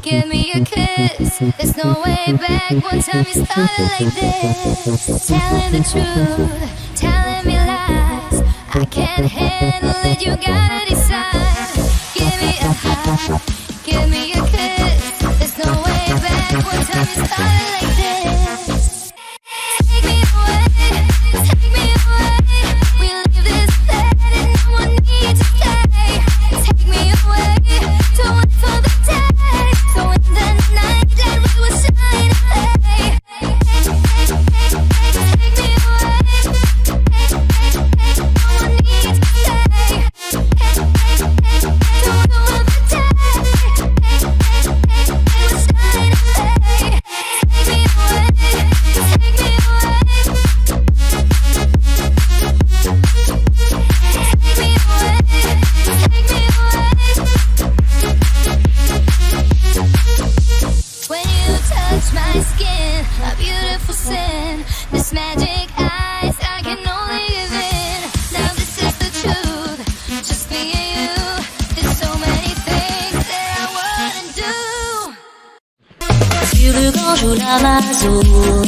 give me a kiss. There's no way back. One time you started like this, telling the truth, telling me lies. I can't handle it. You gotta decide. Give me a hug, give me a kiss. There's no way back. One time you started like this. Joue l'Amazone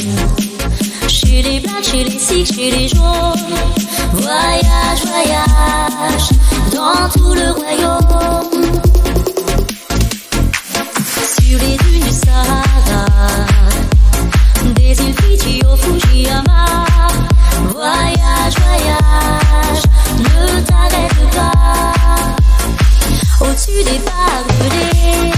Chez les blacks, chez les sikhs, chez les jaunes Voyage, voyage Dans tout le royaume. Sur les dunes du Sahara Des îles Fidji au Fujiyama. Voyage, voyage Ne t'arrête pas. Au-dessus des barbelés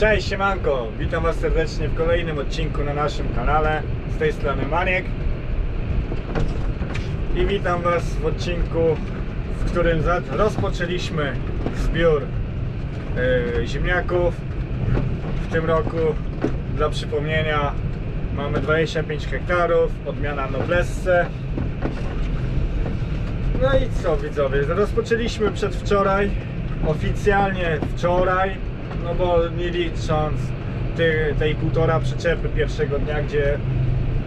Cześć, siemanko! Witam Was serdecznie w kolejnym odcinku na naszym kanale. Z tej strony Maniek. I witam Was w odcinku, w którym rozpoczęliśmy zbiór e, ziemniaków. W tym roku, dla przypomnienia, mamy 25 hektarów, odmiana Noblesse. No i co widzowie, rozpoczęliśmy przedwczoraj, oficjalnie wczoraj, no bo nie licząc ty, tej półtora przyczepy pierwszego dnia, gdzie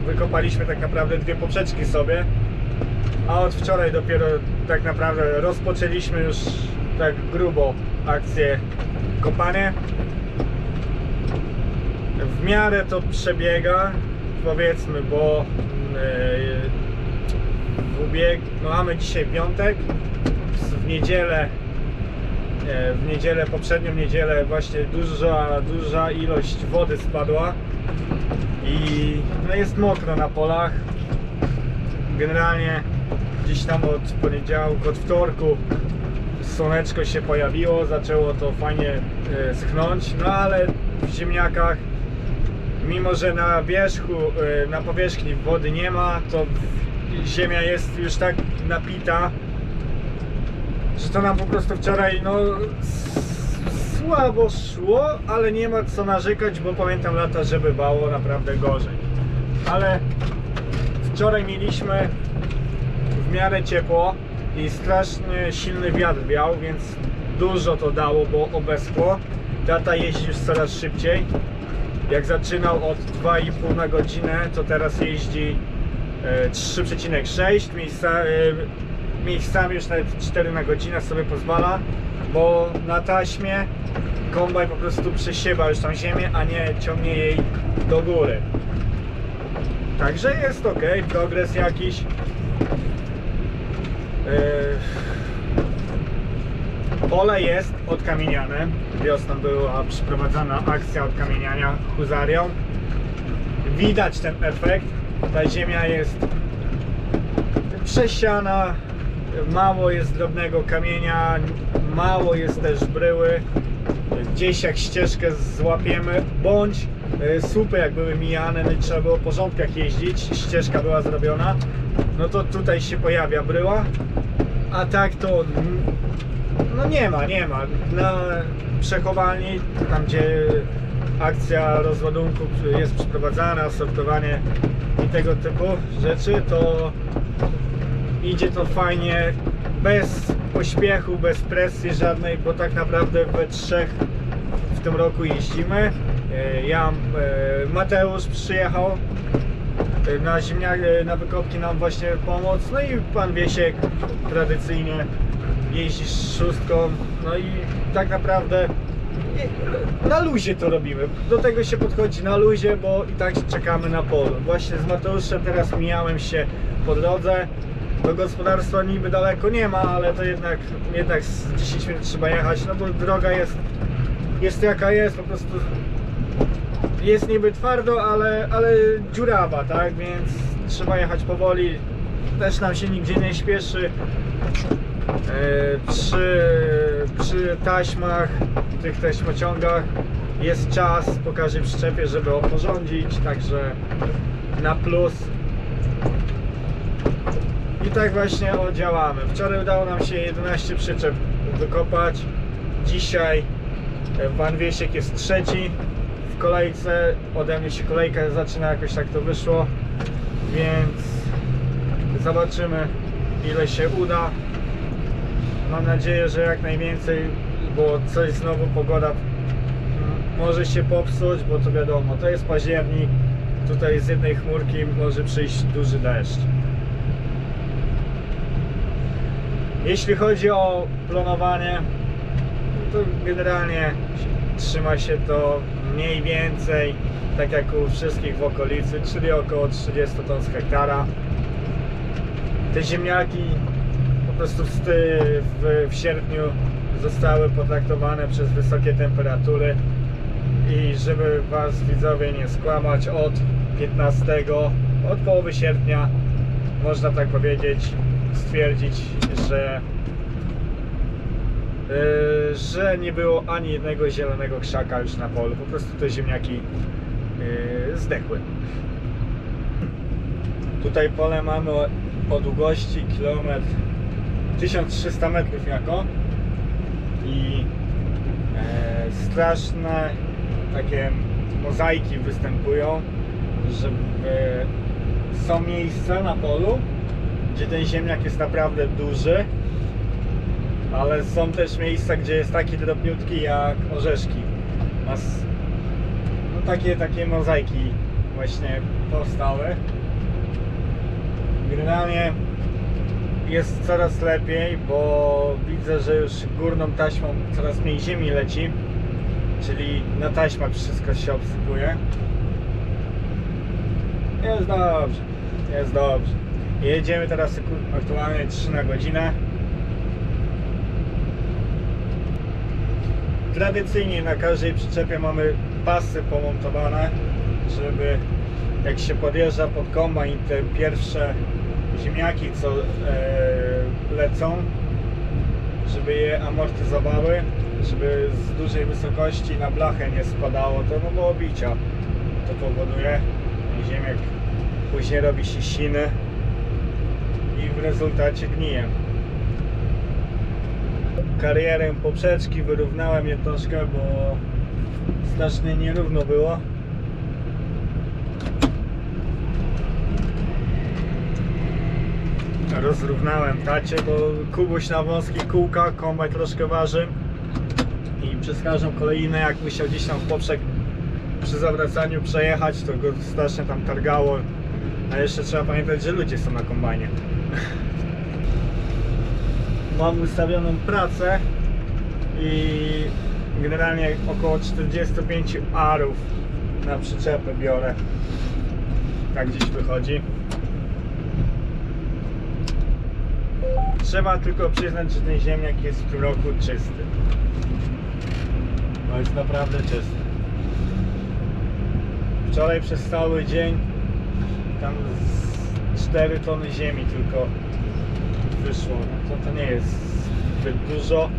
wykopaliśmy tak naprawdę dwie poprzeczki sobie, a od wczoraj dopiero tak naprawdę rozpoczęliśmy już tak grubo akcję kopanie. W miarę to przebiega, powiedzmy, bo yy, w ubieg... no mamy dzisiaj piątek, w niedzielę e, w niedzielę, poprzednią niedzielę właśnie duża, duża ilość wody spadła i no jest mokro na polach. Generalnie gdzieś tam od poniedziałku, od wtorku słoneczko się pojawiło, zaczęło to fajnie e, schnąć, no ale w ziemniakach mimo, że na wierzchu, e, na powierzchni wody nie ma, to ziemia jest już tak napita, że to nam po prostu wczoraj no słabo szło, ale nie ma co narzekać, bo pamiętam lata, że bywało naprawdę gorzej. Ale wczoraj mieliśmy w miarę ciepło i strasznie silny wiatr wiał, więc dużo to dało, bo obeschło. Tata jeździ już coraz szybciej. Jak zaczynał od 2,5 na godzinę, to teraz jeździ e, 3,6 miejsca, e, miejscami już nawet 4 na godzinę sobie pozwala, bo na taśmie kombaj po prostu przesiewa już tą ziemię, a nie ciągnie jej do góry. Także jest ok, progres jakiś. Yy, Pole jest odkamieniane. Wiosną była przeprowadzana akcja odkamieniania huzarią. Widać ten efekt. ta ziemia jest przesiana, mało jest drobnego kamienia, mało jest też bryły. Gdzieś jak ścieżkę złapiemy, bądź e, słupy jak były mijane, no i trzeba było po rządkach jeździć, ścieżka była zrobiona, no to tutaj się pojawia bryła, a tak to no nie ma, nie ma. Na przechowalni, tam gdzie akcja rozładunku jest przeprowadzana, sortowanie i tego typu rzeczy, to idzie to fajnie, bez pośpiechu, bez presji żadnej, bo tak naprawdę we trzech w tym roku jeździmy. E, Ja, e, Mateusz przyjechał e, na ziemniak, na wykopki nam właśnie pomóc, no i pan Wiesiek tradycyjnie jeździ z szóstką, no i tak naprawdę na luzie to robimy. Do tego się podchodzi na luzie, bo i tak czekamy na polu. Właśnie z Mateuszem teraz mijałem się po drodze. Do gospodarstwa niby daleko nie ma, ale to jednak, jednak z 10 minut trzeba jechać, no bo droga jest, jest jaka jest, po prostu jest niby twardo, ale, ale dziurawa, tak? Więc trzeba jechać powoli. Też nam się nigdzie nie śpieszy. E, przy, przy taśmach, tych taśmociągach jest czas po każdej przyczepie, żeby oporządzić, także na plus. I tak właśnie działamy. Wczoraj udało nam się 11 przyczep wykopać. Dzisiaj e, pan Wiesiek jest trzeci w kolejce. Ode mnie się kolejka zaczyna, jakoś tak to wyszło. Więc zobaczymy ile się uda. Mam nadzieję, że jak najwięcej, bo coś znowu pogoda może się popsuć, bo to wiadomo, to jest październik. Tutaj z jednej chmurki może przyjść duży deszcz. Jeśli chodzi o planowanie, to generalnie trzyma się to mniej więcej tak jak u wszystkich w okolicy, czyli około 30 ton z hektara. Te ziemniaki po prostu w, w, w sierpniu zostały potraktowane przez wysokie temperatury i żeby Was widzowie nie skłamać od 15 od połowy sierpnia można tak powiedzieć stwierdzić, że yy, że nie było ani jednego zielonego krzaka już na polu, po prostu te ziemniaki yy, zdechły. Tutaj pole mamy o, długości kilometr 1300 metrów jako i e, straszne takie mozaiki występują, że są miejsca na polu, gdzie ten ziemniak jest naprawdę duży, ale są też miejsca, gdzie jest taki drobniutki jak orzeszki. A s- No takie, takie mozaiki właśnie powstały. Generalnie jest coraz lepiej, bo widzę, że już górną taśmą coraz mniej ziemi leci, czyli na taśmach wszystko się obsypuje. Jest dobrze, jest dobrze. Jedziemy teraz aktualnie 3 na godzinę. Tradycyjnie na każdej przyczepie mamy pasy pomontowane, żeby jak się podjeżdża pod kombajn te pierwsze ziemniaki co e, lecą, żeby je amortyzowały, żeby z dużej wysokości na blachę nie spadało, to no bo bicia to powoduje. Ziemniak później robi się siny w rezultacie gnije. Karierę poprzeczki wyrównałem je troszkę, bo strasznie nierówno było. rozrównałem tacie, bo Kubuś na wąskich kółkach, kombaj troszkę waży i przez każdą kolejnę jak musiał gdzieś tam w poprzek przy zawracaniu przejechać, to go strasznie tam targało a jeszcze trzeba pamiętać, że ludzie są na kombajnie mam ustawioną pracę i generalnie około 45 arów na przyczepę biorę tak gdzieś wychodzi Trzeba tylko przyznać, że ten ziemniak jest w tym roku czysty. No jest naprawdę czysty. Wczoraj przez cały dzień tam z 4 tony ziemi tylko wyszło. No to, to nie jest zbyt dużo.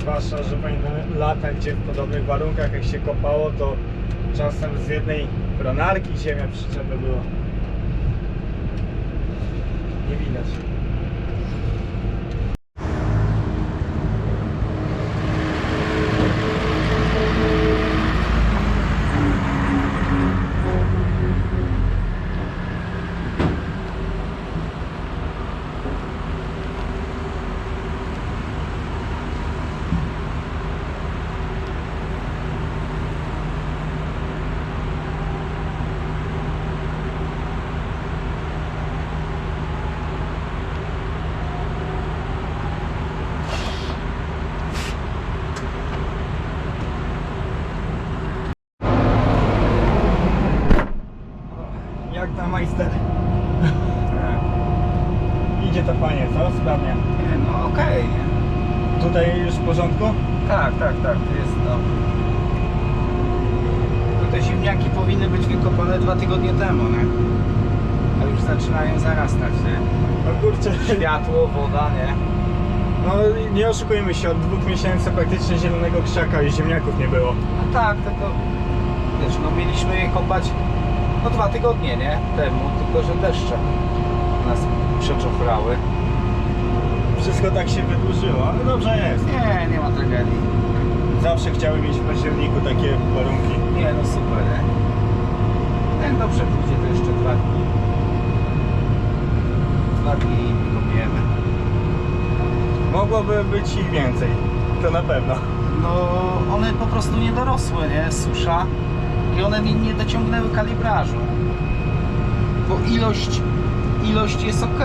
Zwłaszcza, że pamiętam lata, gdzie w podobnych warunkach jak się kopało, to czasem z jednej pronarki ziemia przyczepy było. Nie widać. Jak tam majster? Idzie to fajnie, co? Sprawnie. Nie, no okej, nie? Tutaj już w porządku? Tak, tak, tak, to jest no. To te ziemniaki powinny być wykopane dwa tygodnie temu, nie? A już zaczynają zarastać, nie? No kurczę, Światło, woda, nie? no nie oszukujmy się, od dwóch miesięcy praktycznie zielonego krzaka i ziemniaków nie było. No tak, tylko wiesz, no mieliśmy je kopać no dwa tygodnie, nie? Temu, tylko że deszcze nas przeczofrały. Wszystko tak się wydłużyło, ale dobrze jest. Nie, nie ma tragedii. Zawsze chciały mieć w październiku takie warunki. Nie, no super, nie? Jak dobrze pójdzie, to jeszcze dwa dni. Dwa dni kopiemy. Mogłoby być ich więcej, to na pewno. No, one po prostu nie dorosły, nie? Susza. I one nie, nie dociągnęły kalibrażu. Bo ilość, ilość jest ok,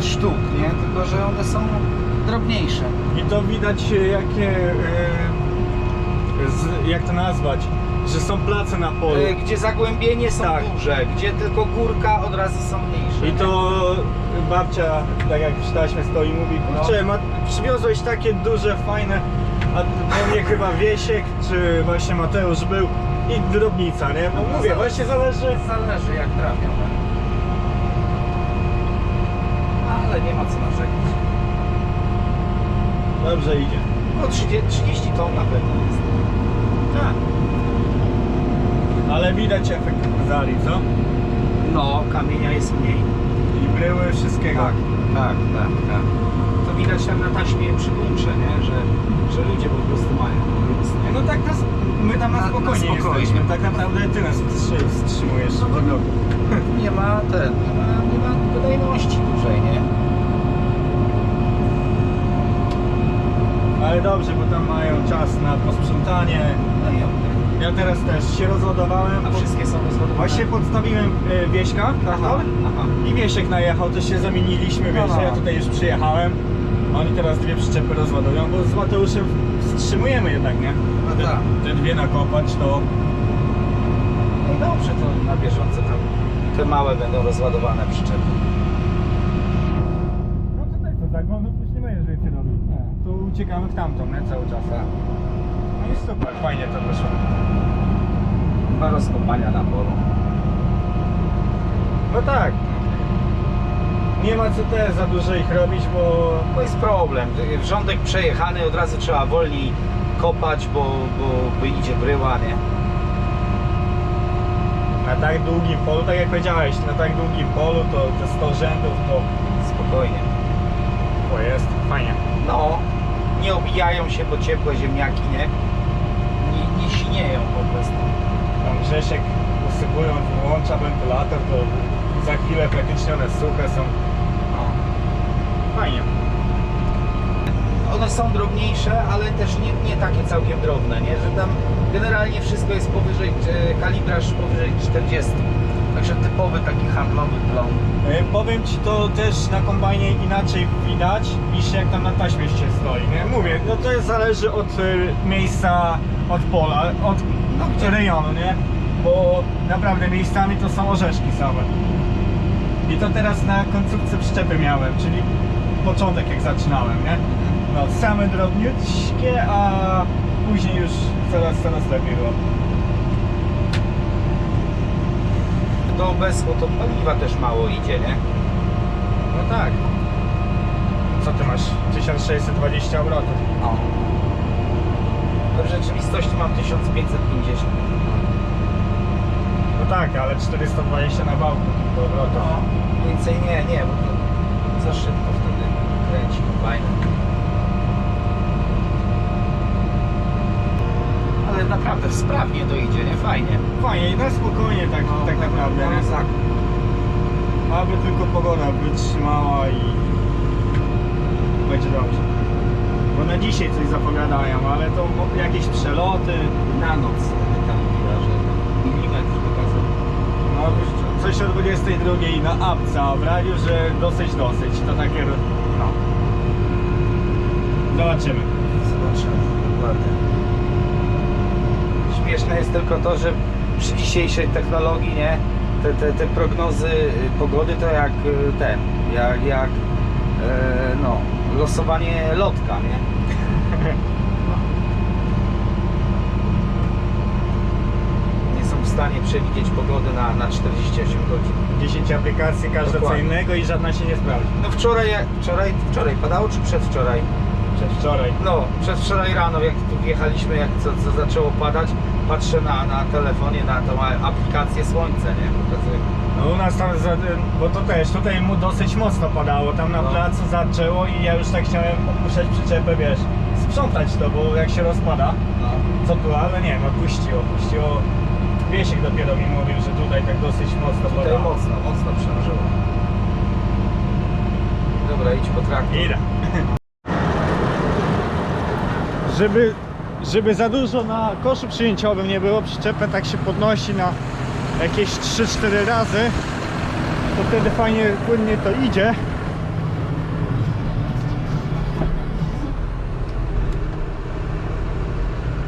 sztuk, nie? Tylko, że one są drobniejsze. I to widać e, jakie, e, z, jak to nazwać, że są place na polu. E, Gdzie zagłębienie są Tak. duże, gdzie tylko górka od razu są mniejsze. I to babcia, tak jak taśmie stoi, mówi, kurczę, ma, przywiozłeś takie duże, fajne, a to mnie chyba Wiesiek, czy właśnie Mateusz był i drobnica, nie? Bo No, mówię, za- właśnie zależy... Zależy jak trafią. Ale nie ma co narzekać. Dobrze idzie. No 30, 30 ton na pewno jest. Tak. Ale widać efekt zali, co? No, kamienia jest mniej. I bryły, wszystkiego. Tak, tak, tak, tak. To widać tam na taśmie przy bunkrze, nie? Że, że ludzie po prostu mają luz, nie? No tak nas, my tam na Na- na spokojnie, spokojnie. jesteśmy. Tak naprawdę ty nas wstrzy- wstrzymujesz w tym roku. Nie ma ten, nie ma, nie ma wydajności dużej, nie? Ale dobrze, bo tam mają czas na posprzątanie. Ja teraz też się rozładowałem. A pod- wszystkie są rozładowane? Właśnie podstawiłem e, Wieśka, Aha, aha. I Wiesiek najechał, to się zamieniliśmy, wiesz, Aha. ja tutaj już przyjechałem. Oni teraz dwie przyczepy rozładują, bo z Mateuszem wstrzymujemy jednak, nie? No te, tak. te dwie nakopać to... No i dobrze, to na bieżąco to te małe będą rozładowane przyczepy. Uciekamy w tamtą, nie? Cały czas. No i super, fajnie to wyszło. Dwa rozkopania na polu. No tak. Nie ma co te za dużo ich robić, bo To jest problem. Rządek przejechany, od razu trzeba wolniej kopać, bo, bo, bo idzie bryła, nie? na tak długim polu, tak jak powiedziałeś, na tak długim polu to te 100 rzędów to Spokojnie. o, jest fajnie. No, nie obijają się, bo ciepłe ziemniaki, nie? Nie, nie sinieją po prostu. Tam Grzesiek usypując, włącza wentylator, to za chwilę praktycznie one suche są. No. Fajnie. One są drobniejsze, ale też nie, nie takie całkiem drobne, nie? Że tam generalnie wszystko jest powyżej, e, kalibraż powyżej 40. Także typowy taki handlowy plon. E, Powiem Ci to też na kombajnie inaczej widać niż jak tam na taśmie się stoi. Nie? Mówię, no to jest, zależy od e, miejsca, od pola, od No, rejonu, nie? Bo naprawdę miejscami to są orzeszki same. I to teraz na końcówce przyczepy miałem, czyli początek jak zaczynałem, nie? No same drobniutkie, a później już coraz, coraz lepiej było. To bez, bo to paliwa też mało idzie, nie? No tak. Co ty masz? 1620 obrotów. No. W rzeczywistości mam 1550. No tak, ale 420 na wałku tylko obrotów. No, więcej nie, nie, bo to za szybko wtedy kręci fajnie. Ale naprawdę sprawnie to idzie, nie? Fajnie. Fajnie i na spokojnie tak, tak naprawdę. No, nie? tak. Aby tylko pogoda wytrzymała i będzie dobrze. Bo na dzisiaj coś zapowiadają, ale to mo- jakieś przeloty, Na noc tam mówiła, że milimetr pokazał. no coś o 22 na apce, a w radiu, że dosyć, dosyć. To takie, no. Zobaczymy. Zobaczymy, dokładnie. Śmieszne jest tylko to, że przy dzisiejszej technologii, nie? Te, te, te prognozy y, pogody to jak y, ten, jak, jak e, no, losowanie lotka, nie? Nie są w stanie przewidzieć pogody na, na 48 godzin. 10 aplikacji, każda co Dokładnie. innego i żadna się nie sprawdzi. No wczoraj, jak- wczoraj, wczoraj padało czy przedwczoraj? Przedwczoraj. No, przedwczoraj rano, jak tu wjechaliśmy, jak co, co zaczęło padać, patrzę na, na telefonie, na tą aplikację słońce, nie? Pokazuje. No u nas tam, za, bo to też, tutaj mu dosyć mocno padało, tam na No. placu zaczęło i ja już tak chciałem opuszczać przyczepę, wiesz, sprzątać to, bo jak się rozpada, No. co tu, ale nie, no puściło, puściło. Wiesiek dopiero mi mówił, że tutaj tak dosyć mocno Tutaj padało. mocno, mocno przężyło. Dobra, idź po traktor. Idę. Żeby, żeby za dużo na koszu przyjęciowym nie było, przyczepę tak się podnosi na jakieś 3-4 razy, to wtedy fajnie, płynnie to idzie.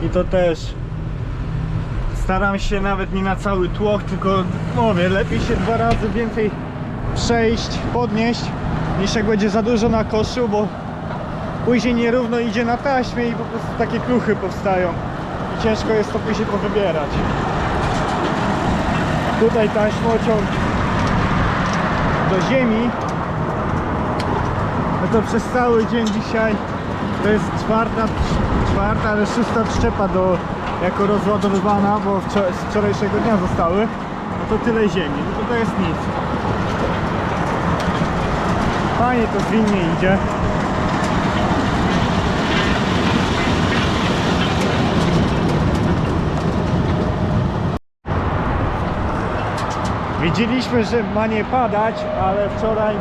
I to też staram się nawet nie na cały tłok, tylko mówię, lepiej się dwa razy więcej przejść, podnieść, niż jak będzie za dużo na koszu, bo później nierówno idzie na taśmie i po prostu takie kluchy powstają. I ciężko jest to później powybierać. Tutaj taśmociąg do ziemi. No to przez cały dzień dzisiaj to jest czwarta, czwarta, ale szósta przyczepa do, jako rozładowywana, bo z wczorajszego dnia zostały. No to tyle ziemi, no to to jest nic. Fajnie to zwinnie idzie Widzieliśmy, że ma nie padać, ale wczoraj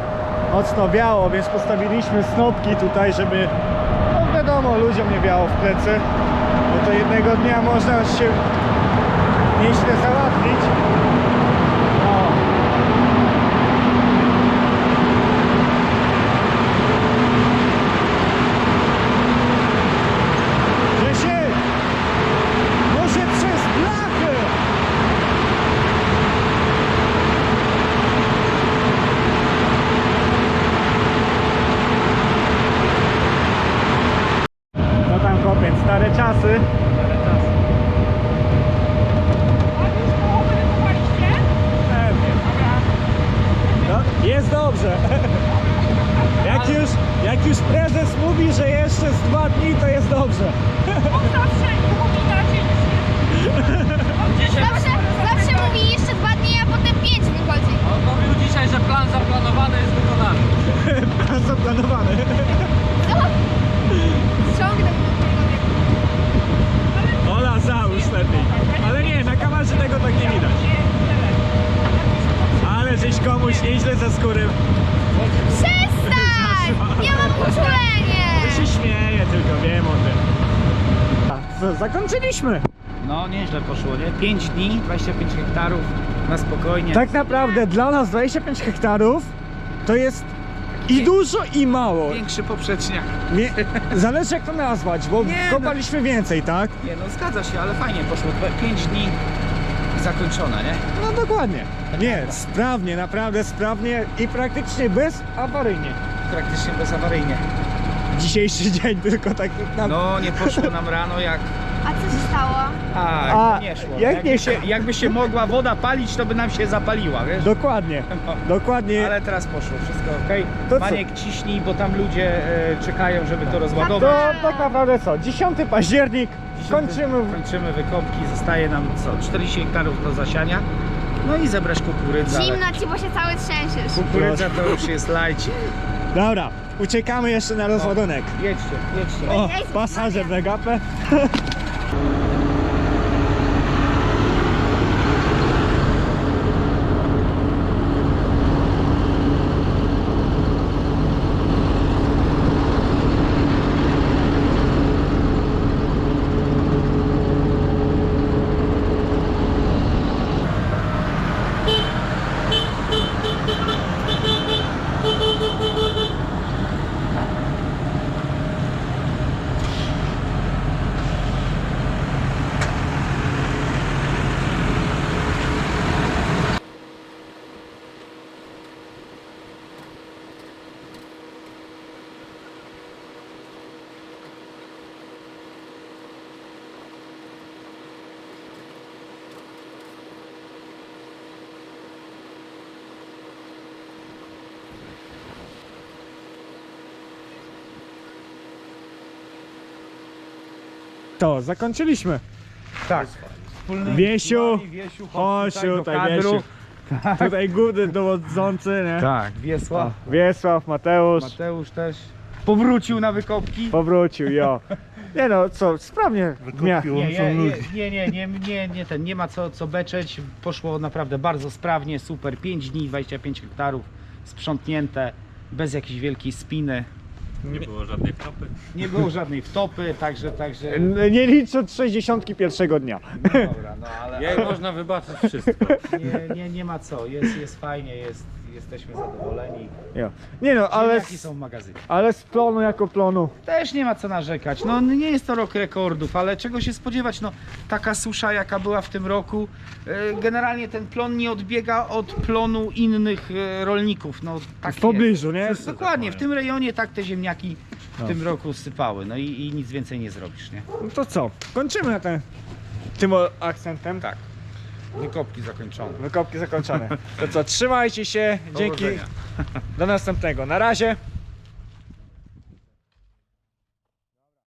mocno wiało, więc postawiliśmy snopki tutaj, żeby no wiadomo, ludziom nie wiało w plecy. Bo to jednego dnia można się nieźle załatwić. O. Grzesiek! Może przez blachę! No tam kopiec, stare czasy. Pewnie. No, jest dobrze. Jak już, jak już prezes mówi, że jeszcze z dwa dni, to jest dobrze. Zawsze, zawsze mówi jeszcze dwa dni, a potem pięć wychodzi. On mówił dzisiaj, że plan zaplanowany jest wykonany. Zaplanowany. No, ściągnę. Ola, załóż lepiej. Ale nie, na kamerze tego tak nie widać. Ale żeś komuś nieźle za skórę. Przestań! Ja mam To uczulenie! się śmieje, tylko wiem o tym. A, zakończyliśmy. No, nieźle poszło, nie? 5 dni, 25 hektarów na spokojnie. Tak naprawdę dla nas 25 hektarów to jest i dużo i mało. Większy poprzeczniak. Zależy jak to nazwać, bo Nie, no. kopaliśmy więcej, tak? Nie no, zgadza się, ale fajnie poszło. 5 dni zakończona, nie? No dokładnie. Nie, sprawnie, naprawdę sprawnie i praktycznie bez awaryjnie. Praktycznie bezawaryjnie. Dzisiejszy dzień tylko tak na... No, nie poszło nam rano jak Ci stało? A, A, nie szło. jak jakby, nie- się, jakby się mogła woda palić, to by nam się zapaliła, wiesz? Dokładnie, dokładnie. Ale teraz poszło, wszystko ok. To co? Maniek ciśnij, bo tam ludzie e, czekają, żeby to To rozładować. tak naprawdę co? 10 październik, kończymy. Kończymy wykopki, zostaje nam co? 40 hektarów do zasiania. No i zebrać kukurydzę. ale Zimno ci, bo się cały trzęsiesz. Kukurydza to już jest lajcik. Dobra, uciekamy jeszcze na rozładunek. Jedźcie, jedźcie. O, pasażer Megapę. To, zakończyliśmy. Tak. Wiesiu, Wiesiu, Chodź tutaj, tutaj. Wiesiu. Tutaj główny dowodzący, nie? Tak, Wiesław. Wiesław, Mateusz. Mateusz też powrócił na wykopki. Powrócił, jo. Nie no, co, sprawnie dnia. Nie, nie, nie, nie, nie, nie, nie, nie, ten, nie ma co, co beczeć. Poszło naprawdę bardzo sprawnie, super. 5 dni, 25 hektarów sprzątnięte, bez jakiejś wielkiej spiny. Nie było żadnej kropy. Nie było żadnej wtopy, także, także. N- Nie licząc 61 dnia. Dobra, no ale, Jak można wybaczyć wszystko. nie, nie, nie ma co, jest, jest fajnie, jest, jesteśmy zadowoleni. Jo. Nie no, ale, Ziemniaki z, są w magazynie. ale z plonu jako plonu. Też nie ma co narzekać. No nie jest to rok rekordów, ale czego się spodziewać? No taka susza jaka była w tym roku. e, Generalnie ten plon nie odbiega od plonu innych e, rolników. No tak W pobliżu, nie? jest. Dokładnie, w tym rejonie tak te ziemniaki w No. tym roku sypały. No i, i nic więcej nie zrobisz, nie? No to co? Kończymy na ten, tym o- akcentem. Tak. Wykopki zakończone. Wykopki zakończone. To co, trzymajcie się. Dzięki. Do następnego. Na razie.